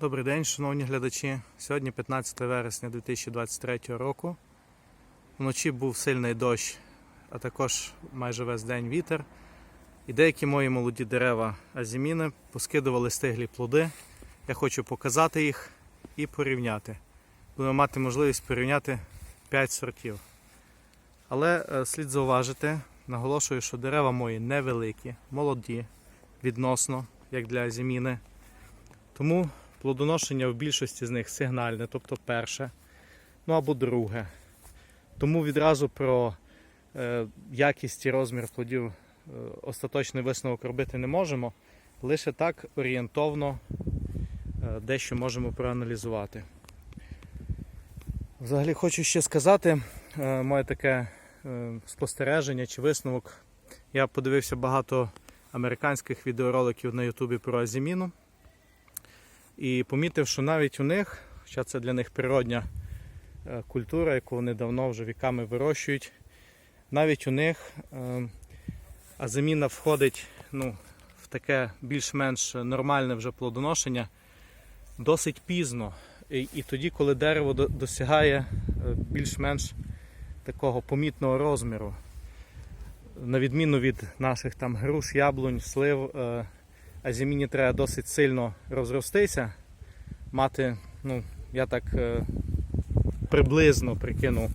Добрий день, шановні глядачі. Сьогодні 15 вересня 2023 року. Вночі був сильний дощ, а також майже весь день вітер. І деякі мої молоді дерева азіміни поскидували стиглі плоди. Я хочу показати їх і порівняти. Будемо мати можливість порівняти 5 сортів. Але е, слід зауважити, наголошую, що дерева мої невеликі, молоді, відносно, як для азіміни. Тому плодоношення в більшості з них сигнальне, тобто перше, ну або друге. Тому відразу про е, якість і розмір плодів е, остаточний висновок робити не можемо. Лише так орієнтовно е, дещо можемо проаналізувати. Взагалі хочу ще сказати, е, моє таке е, спостереження чи висновок. Я подивився багато американських відеороликів на Ютубі про азіміну. І помітив, що навіть у них, хоча це для них природня е, культура, яку вони давно вже віками вирощують, навіть у них е, азиміна входить ну, в таке більш-менш нормальне вже плодоношення досить пізно. І, і тоді, коли дерево досягає е, більш-менш такого помітного розміру, на відміну від наших там груш, яблунь, слив, азіміні треба досить сильно розростися, мати, ну, я так е, приблизно прикинув,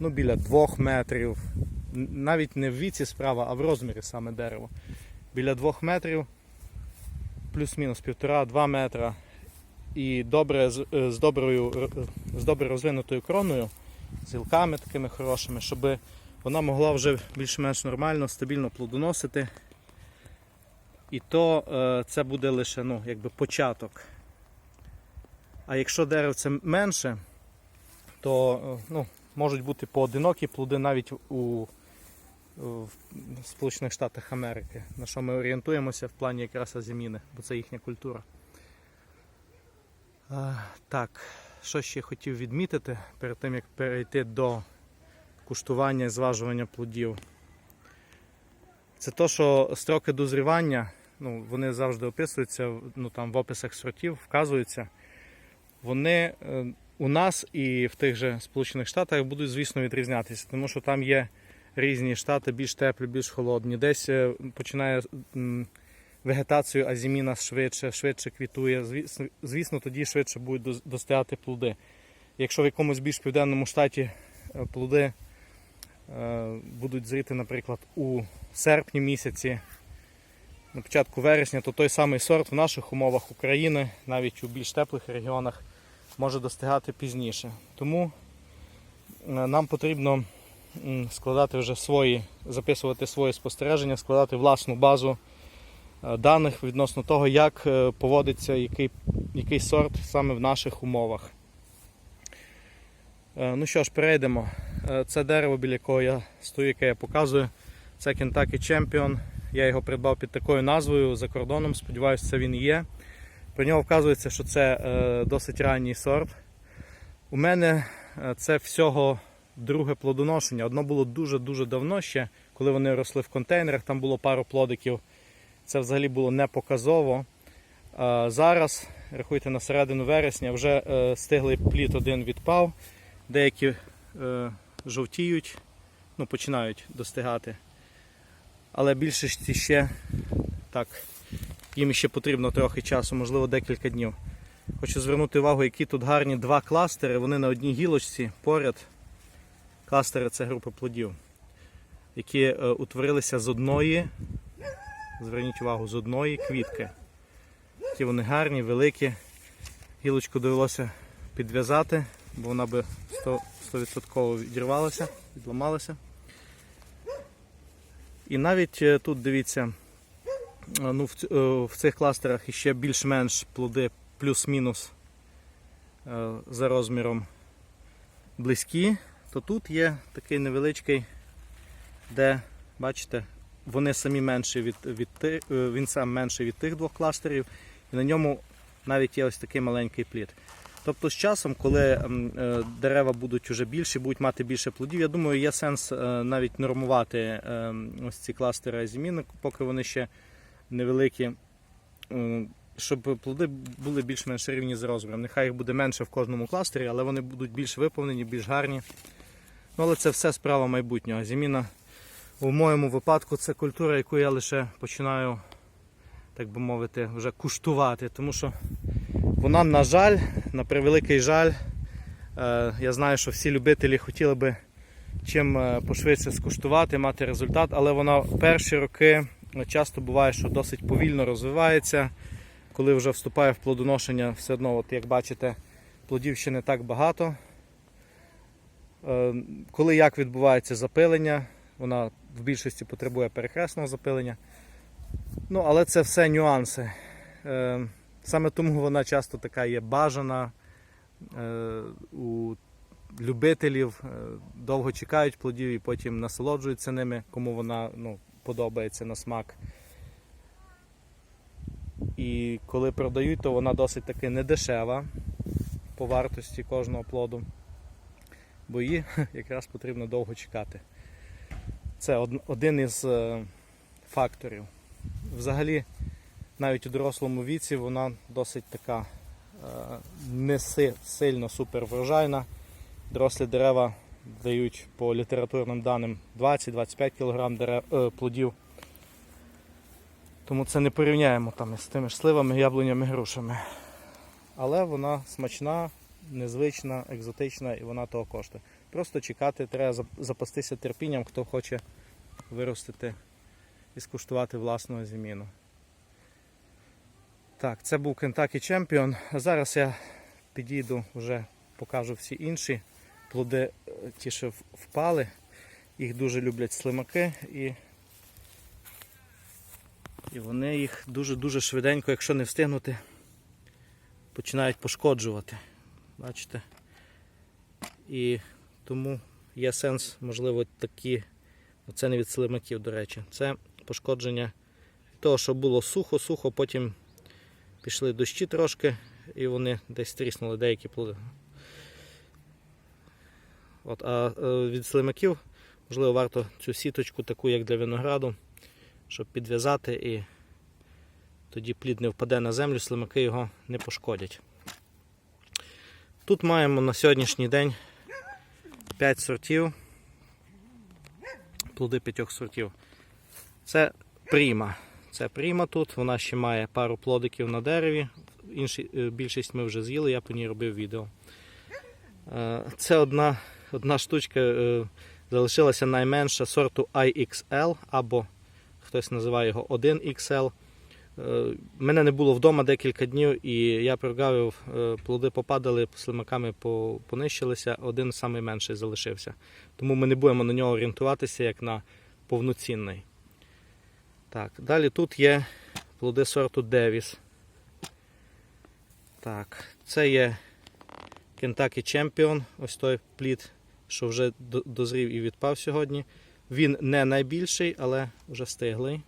ну, біля 2 метрів, навіть не в віці справа, а в розмірі саме дерево. Біля 2 метрів, плюс-мінус 1,5-2 метра. І добре, з, е, доброю, з добре розвинутою кроною, з гілками такими хорошими, щоб вона могла вже більш-менш нормально, стабільно плодоносити. І то е, це буде лише ну, якби початок. А якщо деревце менше, то е, ну, можуть бути поодинокі плоди навіть у, в Сполучених Штатах Америки, на що ми орієнтуємося в плані якраз азіміни, бо це їхня культура. Е, так, що ще хотів відмітити перед тим, як перейти до куштування і зважування плодів. Це то, що строки дозрівання, ну, вони завжди описуються ну, там, в описах сортів, вказуються. Вони е, у нас і в тих же Сполучених Штатах будуть, звісно, відрізнятися, тому що там є різні штати, більш теплі, більш холодні. Десь е, починає вегетацію азіміна швидше, швидше квітує. Звісно, тоді швидше будуть достигати плоди. Якщо в якомусь більш південному штаті е, плоди будуть зріти, наприклад, у серпні місяці, на початку вересня, то той самий сорт в наших умовах України, навіть у більш теплих регіонах, може достигати пізніше. Тому е, нам потрібно складати вже свої, записувати свої спостереження, складати власну базу е, даних відносно того, як е, поводиться який, який сорт саме в наших умовах. Ну що ж, перейдемо. Це дерево, біля якого я стою, яке я показую. Це Kentucky Champion. Я його придбав під такою назвою за кордоном. Сподіваюся, це він є. Про нього вказується, що це е, досить ранній сорт. У мене е, це всього друге плодоношення. Одно було дуже-дуже давно ще, коли вони росли в контейнерах, там було пару плодиків. Це взагалі було не показово. Е, Зараз, рахуйте, на середину вересня вже е, стиглий плід один відпав. Деякі жовтіють, ну, починають достигати. Але більшості ще так, їм ще потрібно трохи часу, можливо декілька днів. Хочу звернути увагу, які тут гарні два кластери. Вони на одній гілочці поряд. Кластери це група плодів, які е, утворилися з одної, зверніть увагу, з одної квітки. Ті вони гарні, великі. Гілочку довелося підв'язати, бо вона би 100%, 100% відірвалася, відламалася. І навіть е, тут дивіться, е, ну, в, е, в цих кластерах іще більш-менш плоди плюс-мінус за розміром близькі, то тут є такий невеличкий, де, бачите, вони самі менші від, від він сам менший від тих двох кластерів, і на ньому навіть є ось такий маленький плід. Тобто з часом, коли е, дерева будуть вже більші, будуть мати більше плодів, я думаю, є сенс е, навіть нормувати е, ось ці кластери азіміни, поки вони ще невеликі, е, щоб плоди були більш-менш рівні з розміром. Нехай їх буде менше в кожному кластері, але вони будуть більш виповнені, більш гарні. Ну, але це все справа майбутнього. Зіміна у моєму випадку це культура, яку я лише починаю, так би мовити, вже куштувати. Тому що вона, на жаль, на превеликий жаль, е, я знаю, що всі любителі хотіли би чим е, пошвидше скуштувати, мати результат, але вона в перші роки е, часто буває, що досить повільно розвивається. Коли вже вступає в плодоношення, все одно, от як бачите, плодів ще не так багато. Коли як відбувається запилення, вона в більшості потребує перехресного запилення. Ну, але це все нюанси. Саме тому вона часто така є бажана е, у любителів, е, довго чекають плодів і потім насолоджуються ними, кому вона ну, подобається на смак. І коли продають, то вона досить таки недешева по вартості кожного плоду, бо її якраз потрібно довго чекати. Це один із е, факторів. Взагалі, навіть у дорослому віці вона досить така е, не сильно супер врожайна. Дорослі дерева дають по літературним даним 20-25 кг дерев, плодів. Тому це не порівняємо там із тими ж сливами, яблунями, грушами. Але вона смачна, незвична, екзотична і вона того коштує. Просто чекати, треба запастися терпінням, хто хоче виростити і скуштувати власного зіміну. Так, це був Kentucky Champion. Зараз я підійду вже покажу всі інші плоди, е, ті, що впали. Їх дуже люблять слимаки і, і вони їх дуже-дуже швиденько, якщо не встигнути, починають пошкоджувати. Бачите? І тому є сенс, можливо, такі, це не від слимаків, до речі, це пошкодження того, що було сухо-сухо, потім пішли дощі трошки і вони десь тріснули деякі плоди. От, а е, від слимаків, можливо, варто цю сіточку, таку як для винограду, щоб підв'язати і тоді плід не впаде на землю, слимаки його не пошкодять. Тут маємо на сьогоднішній день 5 сортів, плоди 5 сортів. Це пріма. Це пріма тут, вона ще має пару плодиків на дереві. Інші, е, більшість ми вже з'їли, я по ній робив відео. Е, Це одна, одна штучка е, залишилася найменша сорту IXL або хтось називає його 1XL. Е, Мене не було вдома декілька днів, і я прогавив, плоди попадали, слимаками понищилися, один самий менший залишився. Тому ми не будемо на нього орієнтуватися як на повноцінний. Так, далі тут є плоди сорту Девіс. Так, це є Kentucky Champion, ось той плід, що вже дозрів і відпав сьогодні. Він не найбільший, але вже стиглий.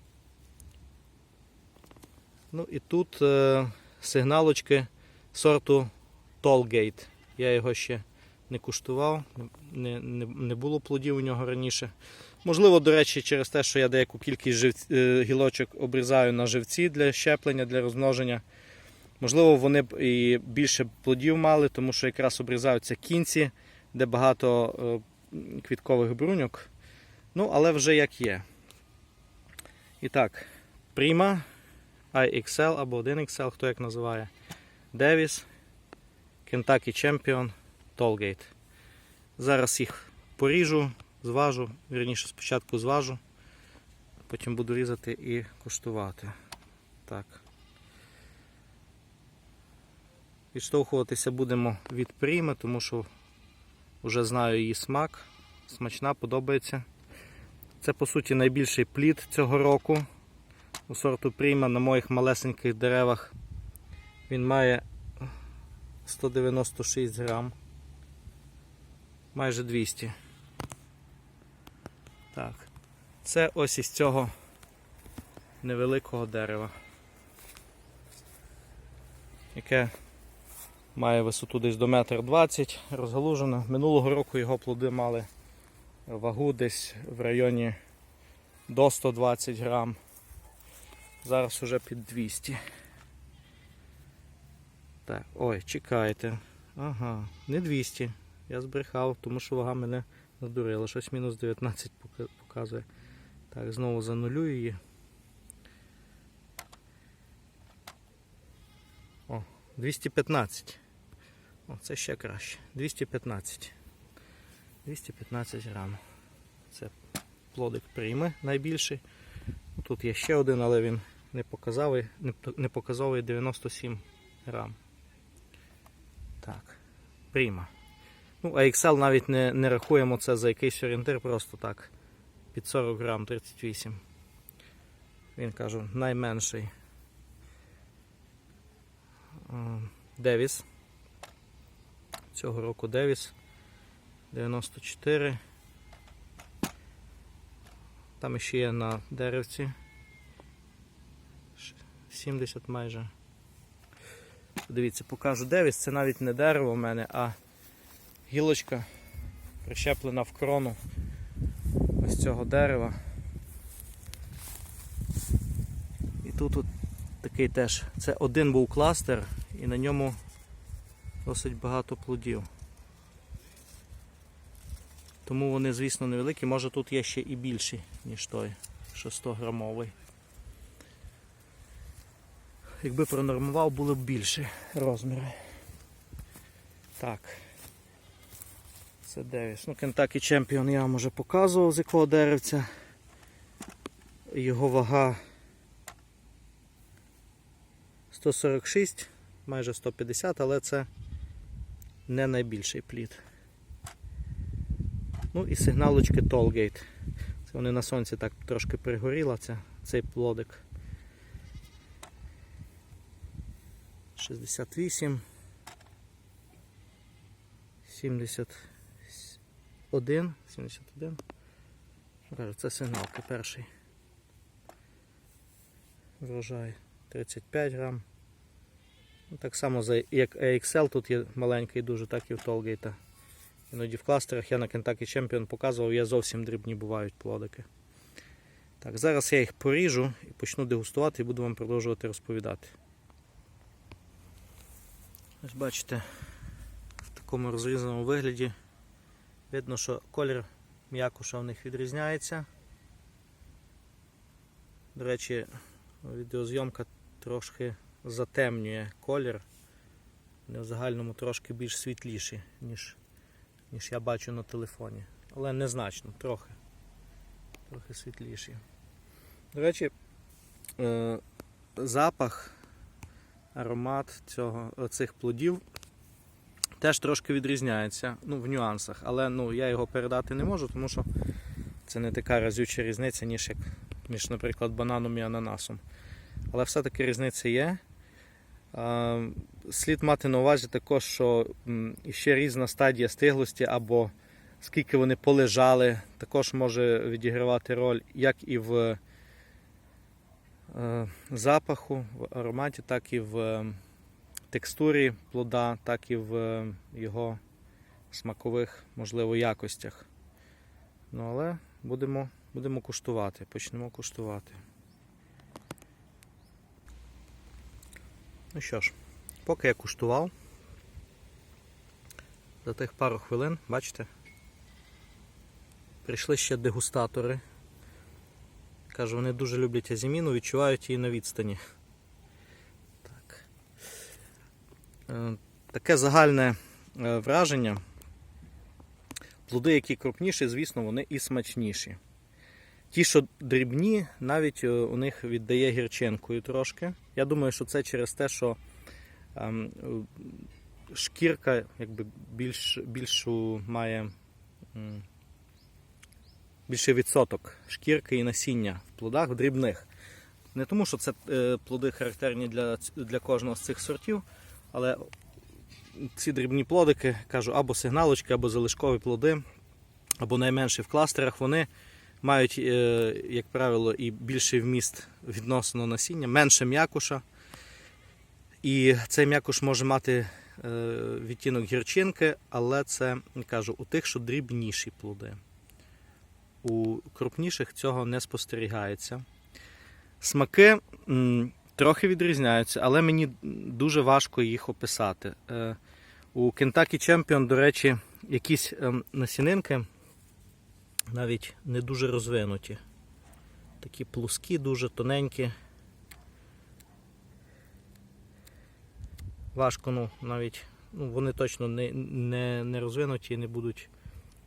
Ну і тут е, сигналочки сорту Tollgate. Я його ще не куштував, не, не, не було плодів у нього раніше. Можливо, до речі, через те, що я деяку кількість живць, е, гілочок обрізаю на живці для щеплення, для розмноження. Можливо, вони б і більше плодів мали, тому що якраз обрізаються кінці, де багато е, квіткових бруньок. Ну, але вже як є. І так, Prima, IXL або 1XL, хто як називає. Davis, Kentucky Champion, Tollgate. Зараз їх поріжу, зважу, вірніше спочатку зважу, потім буду різати і куштувати. Так. Відштовхуватися будемо від пріми, тому що вже знаю її смак. Смачна, подобається. Це по суті найбільший плід цього року. У сорту пріма на моїх малесеньких деревах. Він має 196 грам. Майже 200. Так. Це ось із цього невеликого дерева. Яке має висоту десь до 1,20 м, розгалужено. Минулого року його плоди мали вагу десь в районі до 120 грам. Зараз уже під 200. росте. Ой, чекайте. Ага, не 200. Я збрехав, тому що вага мене надурила. Щось мінус 19 показує. Так, знову занулюю її. О, 215. О, це ще краще. 215. 215 грам. Це плодик прийме найбільший. Тут є ще один, але він не показовий, не, не показовий 97 грам. Так, прийма. Ну, а Excel навіть не, не рахуємо це за якийсь орієнтир, просто так. Під 40 грам 38. Він кажу, найменший. Девіс. Цього року Девіс. 94. Там ще є на деревці. 70 майже. Дивіться, покажу Девіс. Це навіть не дерево в мене, а гілочка прищеплена в крону ось цього дерева. І тут от такий теж. Це один був кластер і на ньому досить багато плодів. Тому вони, звісно, невеликі. Може тут є ще і більші, ніж той, що 100 грамовий. Якби пронормував, були б більші розміри. Так. Це Девіс. Ну, Kentucky Champion я вам вже показував, з якого деревця. Його вага 146, майже 150, але це не найбільший плід. Ну і сигналочки Tollgate. Це вони на сонці так трошки пригоріла, це, цей плодик. 68. 71. 71. Ну, Кажу, це сигналки перший. Врожай 35 грам. Ну, так само як AXL, тут є маленький дуже, так і в Tollgate. Іноді в кластерах я на Kentucky Champion показував, є зовсім дрібні бувають плодики. Так, зараз я їх поріжу і почну дегустувати і буду вам продовжувати розповідати. Ось бачите, в такому розрізаному вигляді видно, що колір м'якуша в них відрізняється. До речі, відеозйомка трошки затемнює колір. Вони в загальному трошки більш світліші, ніж ніж я бачу на телефоні. Але незначно, трохи. Трохи світліші. До речі, е, запах, аромат цього, цих плодів теж трошки відрізняється ну, в нюансах. Але ну, я його передати не можу, тому що це не така разюча різниця, ніж, як, між, наприклад, бананом і ананасом. Але все-таки різниця є. Слід мати на увазі також, що ще різна стадія стиглості або скільки вони полежали, також може відігравати роль як і в е, запаху, в ароматі, так і в текстурі плода, так і в е, його смакових, можливо, якостях. Ну, але будемо, будемо куштувати, почнемо куштувати. Ну що ж, поки я куштував, за тих пару хвилин, бачите, прийшли ще дегустатори. Кажу, вони дуже люблять азіміну, відчувають її на відстані. Так. Е, Таке загальне е, враження. Плоди, які крупніші, звісно, вони і смачніші. Ті, що дрібні, навіть е, у них віддає гірчинкою трошки. Я думаю, що це через те, що ем, е, шкірка якби більш, більшу має більший відсоток шкірки і насіння в плодах в дрібних. Не тому, що це е, плоди характерні для, для кожного з цих сортів, але ці дрібні плодики, кажу, або сигналочки, або залишкові плоди, або найменші в кластерах, вони мають, е, як правило, і більший вміст відносно насіння, менше м'якуша. І цей м'якуш може мати е, відтінок гірчинки, але це кажу, у тих, що дрібніші плоди. У крупніших цього не спостерігається. Смаки Трохи відрізняються, але мені дуже важко їх описати. Е, У Kentucky Champion, до речі, якісь ем, насінинки навіть не дуже розвинуті. Такі плоскі, дуже тоненькі. Важко, ну, навіть ну, вони точно не, не, не розвинуті і не будуть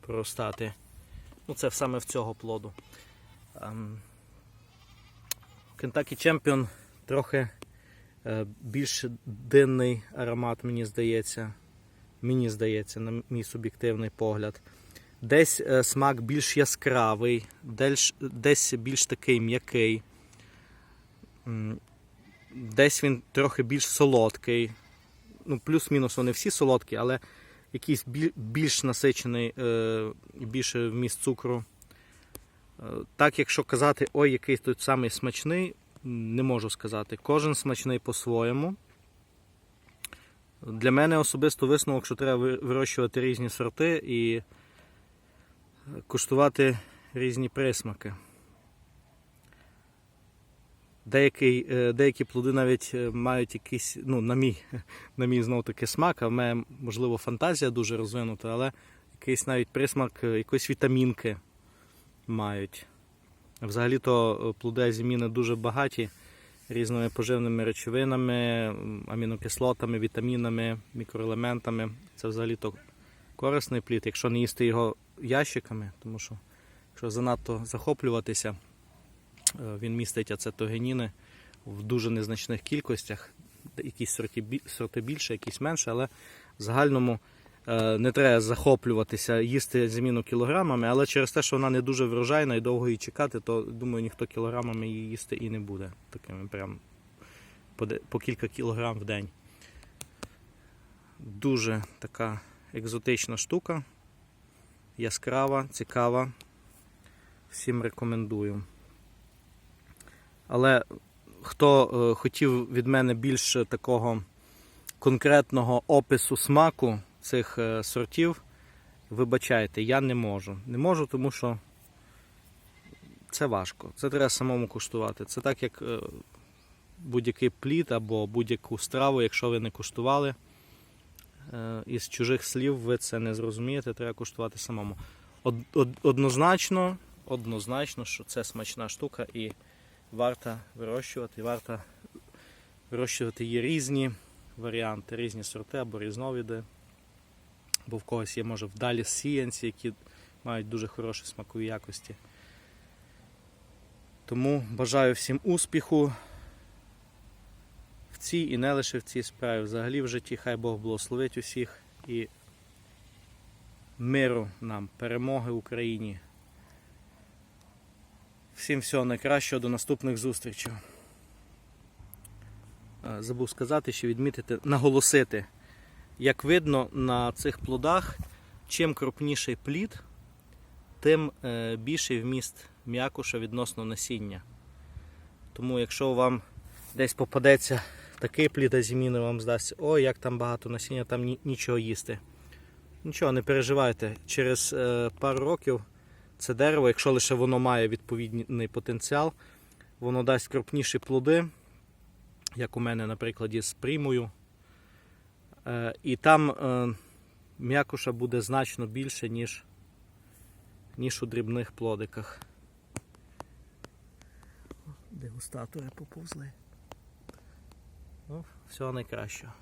проростати. Ну, це саме в цього плоду. Ем, Kentucky Champion трохи е, більш динний аромат, мені здається. Мені здається, на мій суб'єктивний погляд. Десь е, смак більш яскравий, десь, більш такий м'який. Десь він трохи більш солодкий. Ну, плюс-мінус вони всі солодкі, але якийсь більш насичений е, більше вміст цукру. Так, якщо казати, ой, який тут самий смачний, не можу сказати. Кожен смачний по-своєму. Для мене особисто висновок, що треба вирощувати різні сорти і куштувати різні присмаки. Деякі, е, деякі плоди навіть е, мають якийсь, ну, на мій, на мій знов таки смак, а в мене, можливо, фантазія дуже розвинута, але якийсь навіть присмак е, якоїсь вітамінки мають. Взагалі-то е, плоди азіміни дуже багаті різними поживними речовинами, амінокислотами, вітамінами, мікроелементами. Це взагалі-то корисний плід, якщо не їсти його ящиками, тому що якщо занадто захоплюватися, е, він містить ацетогеніни в дуже незначних кількостях. Якісь сорти, більше, якісь менше, але в загальному не треба захоплюватися, їсти зміну кілограмами, але через те, що вона не дуже врожайна і довго її чекати, то думаю, ніхто кілограмами її їсти і не буде. Такими прям по, по кілька кілограм в день. Дуже така екзотична штука, яскрава, цікава. Всім рекомендую. Але хто е, хотів від мене більше такого конкретного опису смаку цих е, сортів, вибачайте, я не можу. Не можу, тому що це важко. Це треба самому куштувати. Це так, як е, будь-який плід або будь-яку страву, якщо ви не куштували. е, Із чужих слів ви це не зрозумієте, треба куштувати самому. Од, од- однозначно, однозначно, що це смачна штука і варто вирощувати, варто вирощувати є різні варіанти, різні сорти або різновиди. Бо в когось є, може, вдалі сіянці, які мають дуже хороші смакові якості. Тому бажаю всім успіху в цій і не лише в цій справі. Взагалі в житті хай Бог благословить усіх і миру нам, перемоги Україні. Всім всього найкращого, до наступних зустрічей. Е, Забув сказати, що відмітити, наголосити. Як видно на цих плодах, чим крупніший плід, тим е, більший вміст м'якуша відносно насіння. Тому якщо вам десь попадеться такий плід азіміни, вам здасться, ой, як там багато насіння, там нічого їсти. Нічого, не переживайте. Через е, пару років це дерево, якщо лише воно має відповідний потенціал, воно дасть крупніші плоди, як у мене, наприклад, з примою. Е, і там е, м'якуша буде значно більше, ніж, ніж у дрібних плодиках. Дегустатори поповзли. Ну, всього найкращого.